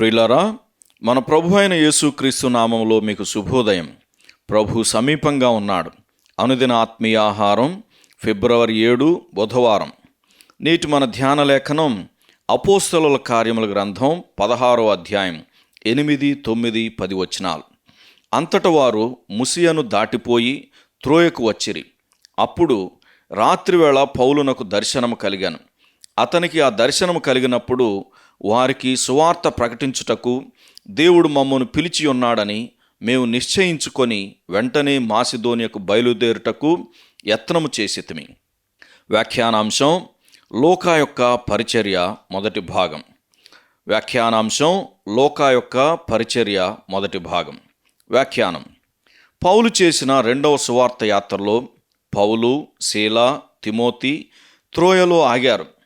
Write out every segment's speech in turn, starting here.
ప్రియులారా మన ప్రభు అయిన యేసుక్రీస్తు నామంలో మీకు శుభోదయం. ప్రభు సమీపంగా ఉన్నాడు. అనుదిన ఆత్మీయ ఆహారం ఫిబ్రవరి ఏడు బుధవారం. నేటి మన ధ్యాన లేఖనం అపోస్తలుల కార్యముల గ్రంథం పదహారో అధ్యాయం ఎనిమిది తొమ్మిది పది వచనాలు. అంతట వారు ముసియను దాటిపోయి త్రోయకు వచ్చిరి. అప్పుడు రాత్రివేళ పౌలునకు దర్శనము కలిగాను. అతనికి ఆ దర్శనము కలిగినప్పుడు వారికి సువార్త ప్రకటించుటకు దేవుడు మమ్మను పిలిచి ఉన్నాడని మేము నిశ్చయించుకొని వెంటనే మాసిధోనియకు బయలుదేరుటకు యత్నము చేసితిమి. వ్యాఖ్యానాంశం లోకా యొక్క పరిచర్య మొదటి భాగం. వ్యాఖ్యానాంశం లోకా యొక్క పరిచర్య మొదటి భాగం. వ్యాఖ్యానం. పౌలు చేసిన రెండవ సువార్త యాత్రలో పౌలు శీల తిమోతి త్రోయలో ఆగారు.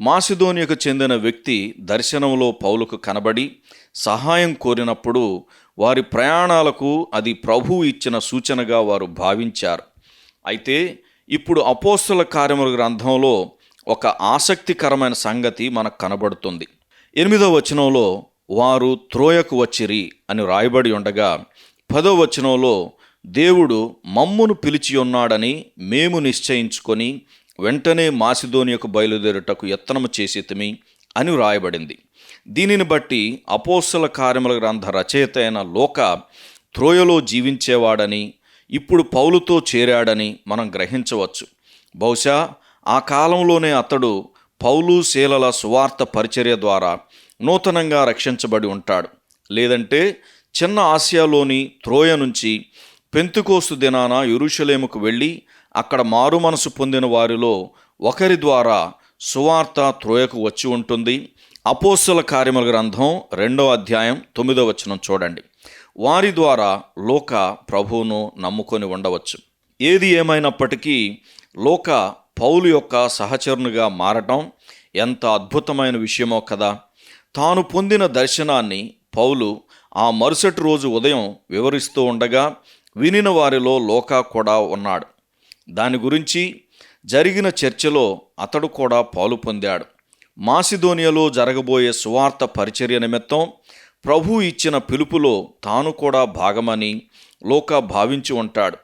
మాసిదోనియకు చెందిన వ్యక్తి దర్శనంలో పౌలకు కనబడి సహాయం కోరినప్పుడు వారి ప్రయాణాలకు అది ప్రభువు ఇచ్చిన సూచనగా వారు భావించారు. అయితే ఇప్పుడు అపోస్తుల కార్యముల గ్రంథంలో ఒక ఆసక్తికరమైన సంగతి మనకు కనబడుతుంది. ఎనిమిదవ వచనంలో వారు త్రోయకు వచ్చిరి అని రాయబడి ఉండగా పదో వచనంలో దేవుడు మమ్మును పిలిచి ఉన్నాడని మేము నిశ్చయించుకొని వెంటనే మాసిదోనియకు బయలుదేరుటకు యత్నము చేసితిమి అని వ్రాయబడింది. దీనిని బట్టి అపోస్సుల కార్యముల గ్రంథ రచయిత అయిన లోక త్రోయలో జీవించేవాడని ఇప్పుడు పౌలుతో చేరాడని మనం గ్రహించవచ్చు. బహుశా ఆ కాలంలోనే అతడు పౌలు శీలల సువార్త పరిచర్య ద్వారా నూతనంగా రక్షించబడి ఉంటాడు. లేదంటే చిన్న ఆసియాలోని త్రోయ నుంచి పెంతుకోస్తు దినాన యెరూషలేముకు వెళ్ళి అక్కడ మారు మనసు పొందిన వారిలో ఒకరి ద్వారా సువార్త త్రోయకు వచ్చి ఉంటుంది. అపోస్తుల కార్యముల గ్రంథం రెండవ అధ్యాయం తొమ్మిదవ వచనం చూడండి. వారి ద్వారా లోక ప్రభువును నమ్ముకొని ఉండవచ్చు. ఏది ఏమైనప్పటికీ లోక పౌలు యొక్క సహచరునిగా మారటం ఎంత అద్భుతమైన విషయమో కదా. తాను పొందిన దర్శనాన్ని పౌలు ఆ మరుసటి రోజు ఉదయం వివరిస్తూ ఉండగా వినిన వారిలో లోకా కూడా ఉన్నాడు. దాని గురించి జరిగిన చర్చలో అతడు కూడా పాలు పొందాడు. మాసిదోనియాలో జరగబోయే సువార్త పరిచర్య నిమిత్తం ప్రభు ఇచ్చిన పిలుపులో తాను కూడా భాగమని లోక భావించి ఉంటాడు.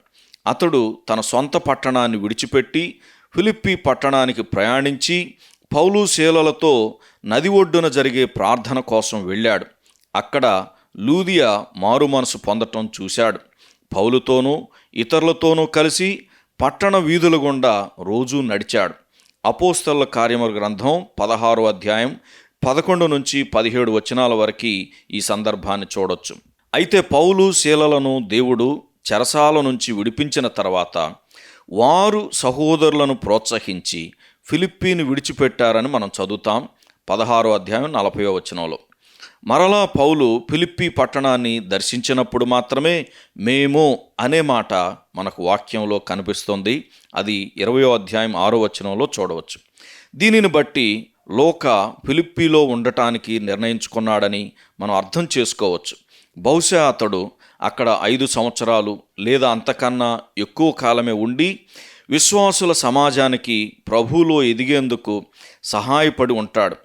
అతడు తన సొంత పట్టణాన్ని విడిచిపెట్టి ఫిలిప్పి పట్టణానికి ప్రయాణించి పౌలు శీలలతో నది ఒడ్డున జరిగే ప్రార్థన కోసం వెళ్ళాడు. అక్కడ లూదియా మారు మనసు పొందటం చూశాడు. పౌలుతోనూ ఇతరులతోనూ కలిసి పట్టణ వీధుల గుండా రోజూ నడిచాడు. అపోస్తల కార్యముల గ్రంథం పదహారో అధ్యాయం పదకొండు నుంచి పదిహేడు వచనాల వరకు ఈ సందర్భాన్ని చూడొచ్చు. అయితే పౌలు శీలలను దేవుడు చెరసాల నుంచి విడిపించిన తర్వాత వారు సహోదరులను ప్రోత్సహించి ఫిలిప్పీని విడిచిపెట్టారని మనం చదువుతాం. పదహారో అధ్యాయం నలభైవ వచనంలో. మరలా పౌలు ఫిలిప్పి పట్టణాన్ని దర్శించినప్పుడు మాత్రమే మేము అనే మాట మనకు వాక్యంలో కనిపిస్తుంది. అది ఇరవయో అధ్యాయం ఆరో వచనంలో చూడవచ్చు. దీనిని బట్టి లోక ఫిలిప్పీలో ఉండటానికి నిర్ణయించుకున్నాడని మనం అర్థం చేసుకోవచ్చు. బహుశా అతడు అక్కడ ఐదు సంవత్సరాలు లేదా అంతకన్నా ఎక్కువ కాలమే ఉండి విశ్వాసుల సమాజానికి ప్రభువులో ఎదిగేందుకు సహాయపడి ఉంటాడు.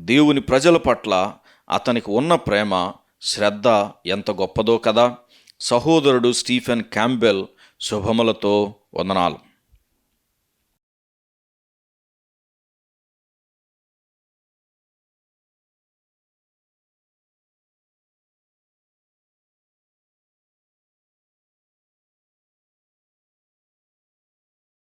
దేవుని ప్రజల పట్ల అతనికి ఉన్న ప్రేమ శ్రద్ధ ఎంత గొప్పదో కదా. సహోదరుడు స్టీఫెన్ క్యాంబెల్ శుభములతో వందనాలు.